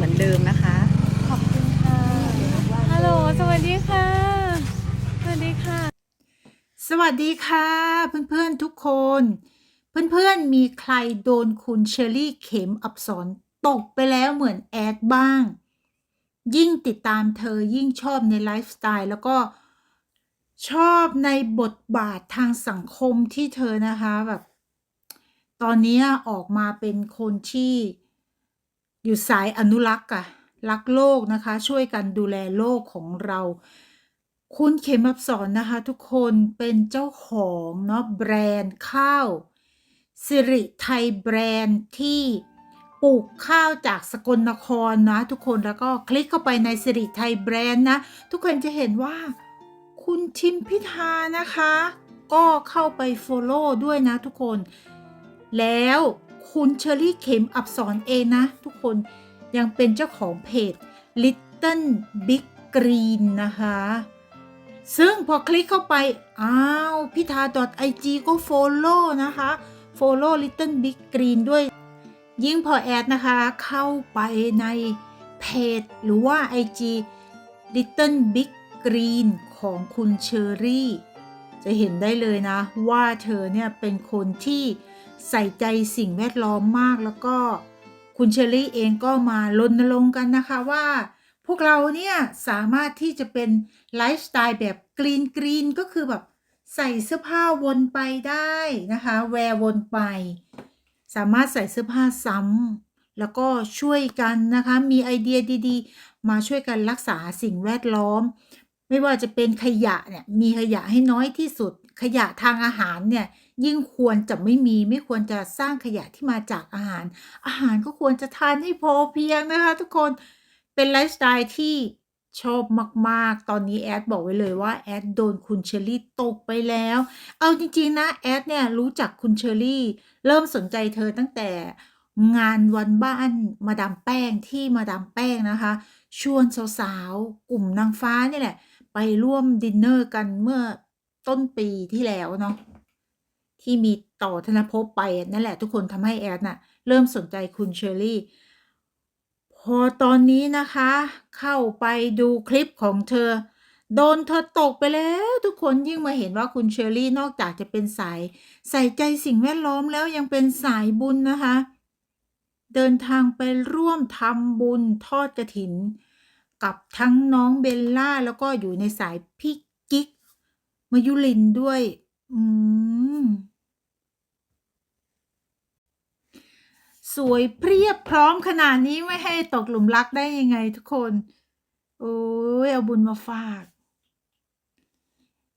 เหมือนเดิมนะคะ ขอบคุณค่ะ ฮัลโหล สวัสดีค่ะ สวัสดีค่ะ สวัสดีค่ะ เพื่อนๆทุกคน เพื่อนๆมีใครโดนคุณเชอรี่เข็มอับสรตกไปแล้วเหมือนแอดบ้าง ยิ่งติดตามเธอยิ่งชอบในไลฟ์สไตล์แล้วก็ชอบในบทบาททางสังคมที่เธอนะคะแบบ ตอนนี้ออกมาเป็นคนที่ อยู่สายอนุรักษ์อะรักโลกนะคะ ช่วยกันดูแลโลกของเรา คุณเขมอับสอนนะคะ ทุกคนเป็นเจ้าของเนาะแบรนด์ข้าวสิริไทยแบรนด์ที่ปลูกข้าวจากสกลนครนะ ทุกคนแล้วก็คลิกเข้าไปในสิริไทยแบรนด์นะ ทุกคนจะเห็นว่าคุณทิมพิธานะคะ ก็เข้าไป Follow ด้วยนะทุกคน แล้ว คุณเชอรี่เข็มอับสอนเองนะ ทุกคนยังเป็นเจ้าของเพจ Little Big Green นะคะ ซึ่งพอคลิกเข้าไป อ้าวพิธา .ig ก็ follow นะคะ follow Little Big Green ด้วย ยิ่งพอแอดนะคะ เข้าไปในเพจ หรือว่า IG Little Big Green ของคุณเชอรี่ จะเห็นได้เลยนะ ว่าเธอเนี่ยเป็นคนที่ ใส่ใจสิ่งแวดล้อมมากแล้วก็คุณเชอรี่เองก็มารณรงค์กันนะคะว่า พวกเราเนี่ยสามารถที่จะเป็นไลฟ์สไตล์แบบกรีนกรีนก็คือแบบใส่เสื้อผ้าวนไปได้นะคะแวร์วนไป สามารถใส่เสื้อผ้าซ้ำแล้วก็ช่วยกันนะคะมีไอเดียดีๆ มาช่วยกันรักษาสิ่งแวดล้อม ไม่ว่าจะเป็นขยะเนี่ยมีขยะให้น้อยที่สุดขยะทางอาหารเนี่ย ยิ่งควรจะไม่มีไม่ควรจะสร้างขยะที่มาจากอาหาร อาหารก็ควรจะทานให้พอเพียงนะคะ ทุกคนเป็นไลฟ์สไตล์ที่ชอบมาก ๆ ตอนนี้แอดบอกไว้เลยว่าแอดโดนคุณเชอรี่ตกไปแล้ว เอาจริง ๆ นะแอดเนี่ยรู้จักคุณเชอรี่เริ่มสนใจเธอตั้งแต่งานวันบ้านมาดามแป้งที่มาดามแป้งนะคะ ชวนสาวๆ กลุ่มนางฟ้านี่แหละ ไปร่วมดินเนอร์กันเมื่อต้นปีที่แล้วเนาะ ที่มีต่อธนภพไปนั่นแหละทุกคนทำให้แอดน่ะเริ่มสนใจคุณเชอรี่ พอตอนนี้นะคะ เข้าไปดูคลิปของเธอ โดนเธอตกไปแล้ว ทุกคนยิ่งมาเห็นว่าคุณเชอรี่นอกจากจะเป็นสาย ใส่ใจสิ่งแวดล้อมแล้วยังเป็นสายบุญนะคะ เดินทางไปร่วมทำบุญทอดกระถิน กับทั้งน้องเบลล่าแล้วก็อยู่ในสายพี่กิ๊กมายุลินด้วย อืม สวยเพรียบพร้อมขนาดนี้ไม่ให้ตกหลุมรักได้ยังไงทุกคน โอ้ยเอาบุญมาฝาก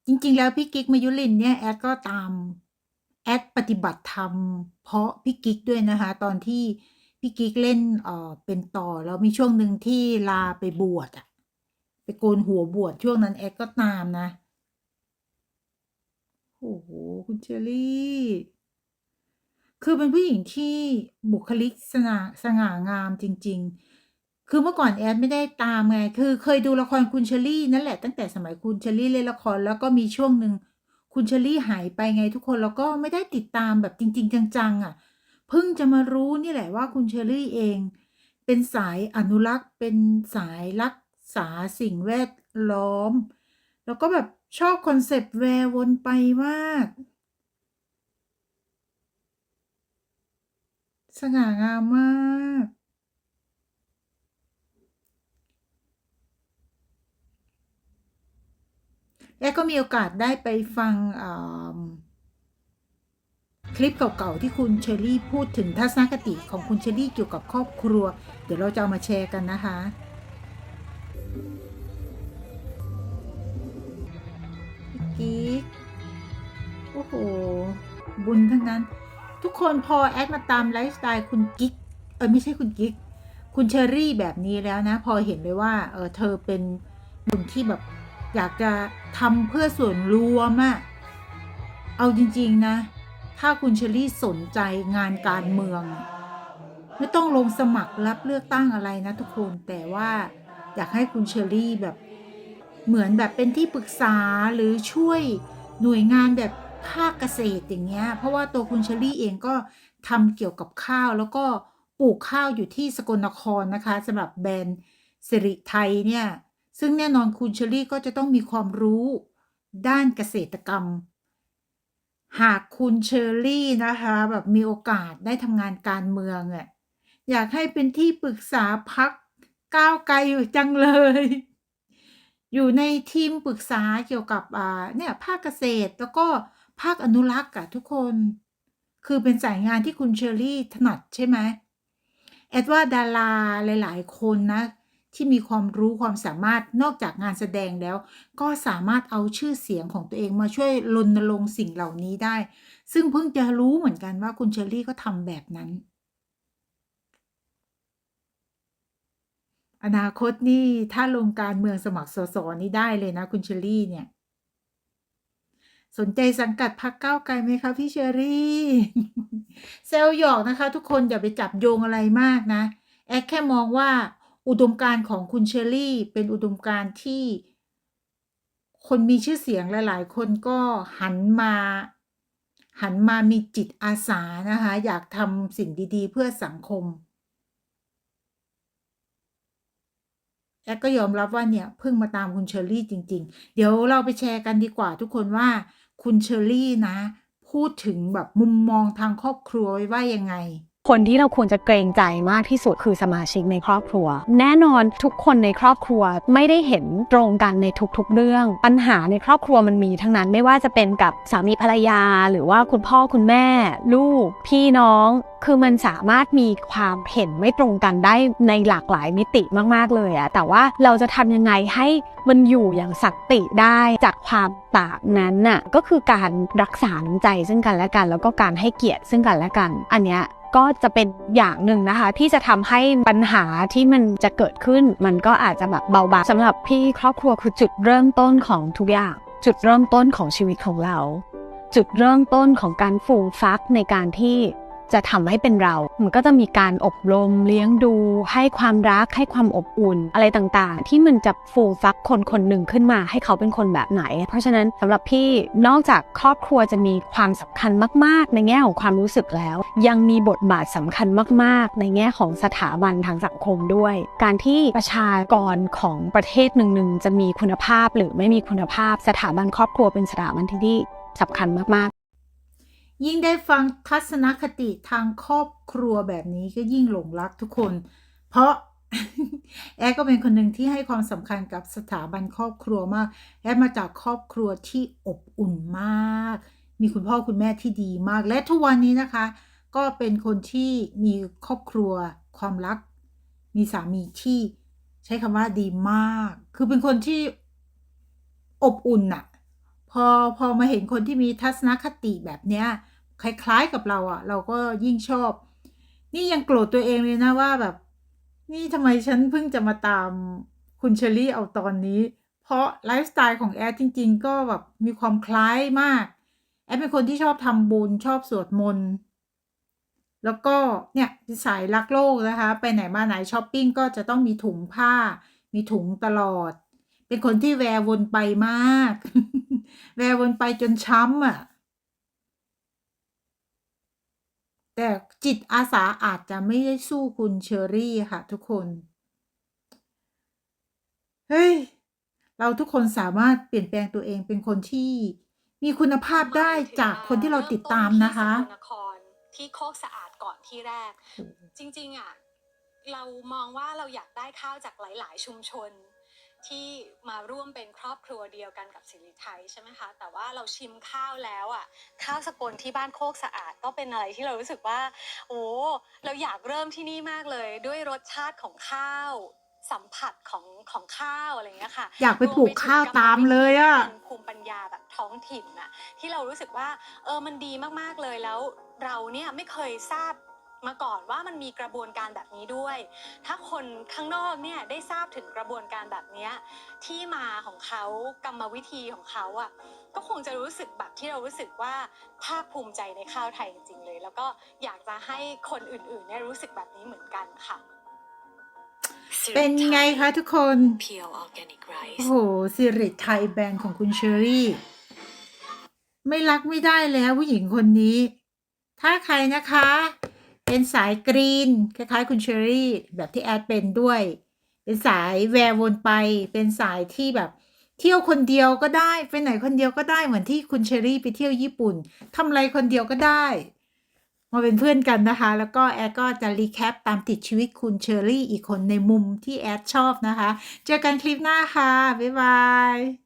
จริงๆ แล้วพี่กิ๊กมายุลินเนี่ยแอดก็ตามแอดปฏิบัติธรรม เพราะพี่กิ๊กด้วยนะคะ ตอนที่พี่กิ๊กเล่นเอ่อเป็นต่อแล้วมีช่วงหนึ่งที่ลาไปบวชอะไปโกนหัวบวชช่วงนั้นแอดก็ตามนะโอ้โหคุณเชอรี่ คือเป็นผู้หญิงที่บุคลิกสง่าสง่างามจริง ๆ คือเมื่อก่อนแอดไม่ได้ตามไง คือเคยดูละครคุณเชอรี่นั่นแหละตั้งแต่สมัยคุณเชอรี่เล่นละครแล้วก็มีช่วงหนึ่งคุณเชอรี่หายไปไงทุกคนแล้วก็ไม่ได้ติดตามแบบจริง ๆ จังๆอะ เพิ่งจะมารู้นี่แหละว่าคุณเชอรี่เอง เป็นสายอนุรักษ์ เป็นสายรักษาสิ่งแวดล้อม แล้วก็แบบชอบคอนเซปต์แวร์วนไปมาก สง่างามมาก แอดก็มีโอกาสได้ไปฟังคลิปเก่าๆ ที่คุณเชอรี่พูดถึงทัศนคติของคุณเชอรี่เกี่ยวกับครอบครัว เดี๋ยวเราจะเอามาแชร์กันนะคะกิ๊กโอ้โห บุญทั้งนั้น ทุกคนพอแอดมาตามไลฟ์สไตล์คุณกิ๊กเออไม่ใช่คุณกิ๊กคุณเชอรี่แบบนี้แล้วนะ พอเห็นเลยว่าเออเธอเป็นคนที่แบบอยากจะทำเพื่อส่วนรวมอะเอาจริง ๆ นะ ถ้าคุณเชอรี่สนใจงานการเมือง ไม่ต้องลงสมัครรับเลือกตั้งอะไรนะทุกคนแต่ว่าอยากให้คุณเชอรี่แบบเหมือนแบบเป็นที่ปรึกษาหรือช่วยหน่วยงานแบบ ภาคเกษตรอย่างเงี้ย เพราะว่าตัวคุณเชอรี่เองก็ทำเกี่ยวกับข้าวแล้วก็ปลูกข้าวอยู่ที่สกลนครนะคะสำหรับแบรนด์สิริไทยเนี่ย ซึ่งแน่นอนคุณเชอรี่ก็จะต้องมีความรู้ด้านเกษตรกรรม หากคุณเชอรี่นะคะ แบบมีโอกาสได้ทำงานการเมืองอะอยากให้เป็นที่ปรึกษาพักก้าวไกลอยู่จังเลย อยู่ในทีมปรึกษาเกี่ยวกับอ่าเนี่ยภาคเกษตรแล้วก็ ภาคอนุรักษ์อะทุกคน คือเป็นสายงานที่คุณเชอรี่ถนัดใช่ไหมแอดว่าดาราหลาย ๆ คนนะ ที่มีความรู้ความสามารถนอกจากงานแสดงแล้ว ก็สามารถเอาชื่อเสียงของตัวเองมาช่วยรณรงค์สิ่งเหล่านี้ได้ ซึ่งเพิ่งจะรู้เหมือนกันว่าคุณเชอรี่ก็ทำแบบนั้น อนาคตนี่ถ้าลงการเมืองสมัครสสนี่ได้เลยนะคุณเชอรี่เนี่ย สนใจสังกัดพรรคก้าไกลไหมคะพี่เชอรี่เซลล์หยอกนะคะ ทุกคนอย่าไปจับโยงอะไรมากนะ แอดแค่มองว่าอุดมการณ์ของคุณเชอรี่เป็นอุดมการณ์ที่ คนมีชื่อเสียงหลาย ๆ คนก็หันมา หันมามีจิตอาสานะคะ อยากทำสิ่งดี ๆ เพื่อสังคม แอดก็ยอมรับว่าเนี่ยเพิ่งมาตามคุณเชอรี่จริง ๆ เดี๋ยวเราไปแชร์กันดีกว่าทุกคนว่า คุณเชอรี่นะ พูดถึงแบบมุมมองทางครอบครัวไว้ว่ายังไง คนที่เราควรจะเกรงใจมากที่สุดคือสมาชิกในครอบครัว แน่นอนทุกคนในครอบครัวไม่ได้เห็นตรงกันในทุกๆ เรื่อง ปัญหาในครอบครัวมันมีทั้งนั้นไม่ว่าจะเป็นกับสามีภรรยา หรือว่าคุณพ่อคุณแม่ ลูก พี่น้อง คือมันสามารถมีความเห็นไม่ตรงกันได้ในหลากหลายมิติมากๆเลยอะแต่ว่าเราจะทำยังไงให้มันอยู่อย่างสันติได้จากความต่างนั้นน่ะก็คือการรักษาน้ำใจซึ่งกันและกัน แล้วก็การให้เกียรติซึ่งกันและกัน อันเนี้ย ก็จะเป็นอย่างหนึ่งนะคะ ที่จะทำให้ปัญหาที่มันจะเกิดขึ้น มันก็อาจจะแบบเบาบางสำหรับพี่ครอบครัวคือจุดเริ่มต้นของทุกอย่าง จุดเริ่มต้นของชีวิตของเรา จุดเริ่มต้นของการฟูมฟักในการที่ จะทำให้เป็นเรา มันก็จะมีการอบรมเลี้ยงดู ให้ความรักให้ความอบอุ่น อะไรต่างๆ ที่มันจะฟูฟักคนคนหนึ่งขึ้นมา ให้เขาเป็นคนแบบไหน เพราะฉะนั้นสำหรับพี่นอกจากครอบครัวจะมีความสำคัญมาก ๆ ในแง่ของความรู้สึกแล้ว ยังมีบทบาทสำคัญมาก ๆ ในแง่ของสถาบันทางสังคมด้วย การที่ประชากรของประเทศหนึ่งๆจะมีคุณภาพหรือไม่มีคุณภาพสถาบันครอบครัวเป็นสถาบันที่สำคัญมาก ๆ ยิ่งได้ฟังทัศนคติทางครอบครัวแบบนี้ก็ยิ่งหลงรักทุกคน เพราะแอดก็เป็นคนหนึ่งที่ให้ความสำคัญกับสถาบันครอบครัวมาก แอดมาจากครอบครัวที่อบอุ่นมาก มีคุณพ่อคุณแม่ที่ดีมาก และทุกวันนี้นะคะ ก็เป็นคนที่มีครอบครัว ความรัก มีสามีที่ใช้คำว่าดีมาก คือเป็นคนที่อบอุ่นอะพอพอมาเห็นคนที่มีทัศนคติแบบเนี้ย คล้ายๆกับเราอะเราก็ยิ่งชอบ นี่ยังโกรธตัวเองเลยนะว่าแบบ นี่ทำไมฉันเพิ่งจะมาตามคุณเชอรี่เอาตอนนี้ เพราะไลฟ์สไตล์ของแอดจริง ๆ ก็แบบมีความคล้ายมาก แอดเป็นคนที่ชอบทำบุญชอบสวดมนต์แล้วก็เนี่ยสายรักโลกนะคะ ไปไหนมาไหนช้อปปิ้งก็จะต้องมีถุงผ้า มีถุงตลอด เป็นคนที่แวร์วนไปมาก แวร์วนไปจนช้ำอะ แต่จิตอาสาอาจจะไม่ได้สู้คุณเชอรี่ค่ะทุกคน เฮ้ย เราทุกคนสามารถเปลี่ยนแปลงตัวเองเป็นคนที่มีคุณภาพได้จากคนที่เราติดตามนะคะที่สกลนครที่โคกสะอาดก่อนที่แรก จริง ๆ อะ เรามองว่าเราอยากได้ข้าวจากหลาย ๆ ชุมชน ที่มาร่วมเป็นครอบครัวเดียวกันกับสิริไทยใช่ไหมคะแต่ว่าเราชิมข้าวแล้วอะข้าวสกลที่บ้านโคกสะอาดก็เป็นอะไรที่เรารู้สึกว่า โอ้เราอยากเริ่มที่นี่มากเลย ด้วยรสชาติของข้าว สัมผัสของของข้าวอะไรเงี้ยค่ะอยากไปปลูกข้าวตามเลยอะเป็นภูมิปัญญาแบบท้องถิ่นน่ะที่เรารู้สึกว่าเออมันดีมากๆเลยแล้วเราเนี่ยไม่เคยทราบ มาก่อนว่ามันมีกระบวนการแบบนี้ด้วย ถ้าคนข้างนอกเนี่ยได้ทราบถึงกระบวนการแบบเนี้ยที่มาของเขากรรมวิธีของเขาอะก็คงจะรู้สึกแบบที่เรารู้สึกว่าภาคภูมิใจในข้าวไทยจริงๆเลย แล้วก็อยากจะให้คนอื่นๆเนี่ยรู้สึกแบบนี้เหมือนกันค่ะ เป็นไงคะทุกคน Pure Organic โอ้ Rice โหสิริไทยแบรนด์ของคุณเชอรี่ ไม่รักไม่ได้แล้วผู้หญิงคนนี้ ถ้าใครนะคะ เป็นสายกรีน คล้ายๆ คุณเชอรี่ แบบที่แอดเป็นด้วย เป็นสายแวร์วนไป เป็นสายที่แบบ เที่ยวคนเดียวก็ได้ไปไหนคนเดียวก็ได้เหมือนที่คุณเชอรี่ไปเที่ยวญี่ปุ่นทำอะไรคนเดียวก็ได้มาเป็นเพื่อนกันนะคะ แล้วก็แอดก็จะรีแคปตามติดชีวิตคุณเชอรี่อีกคนในมุมที่แอดชอบนะคะ เจอกันคลิปหน้าค่ะ บ๊ายบาย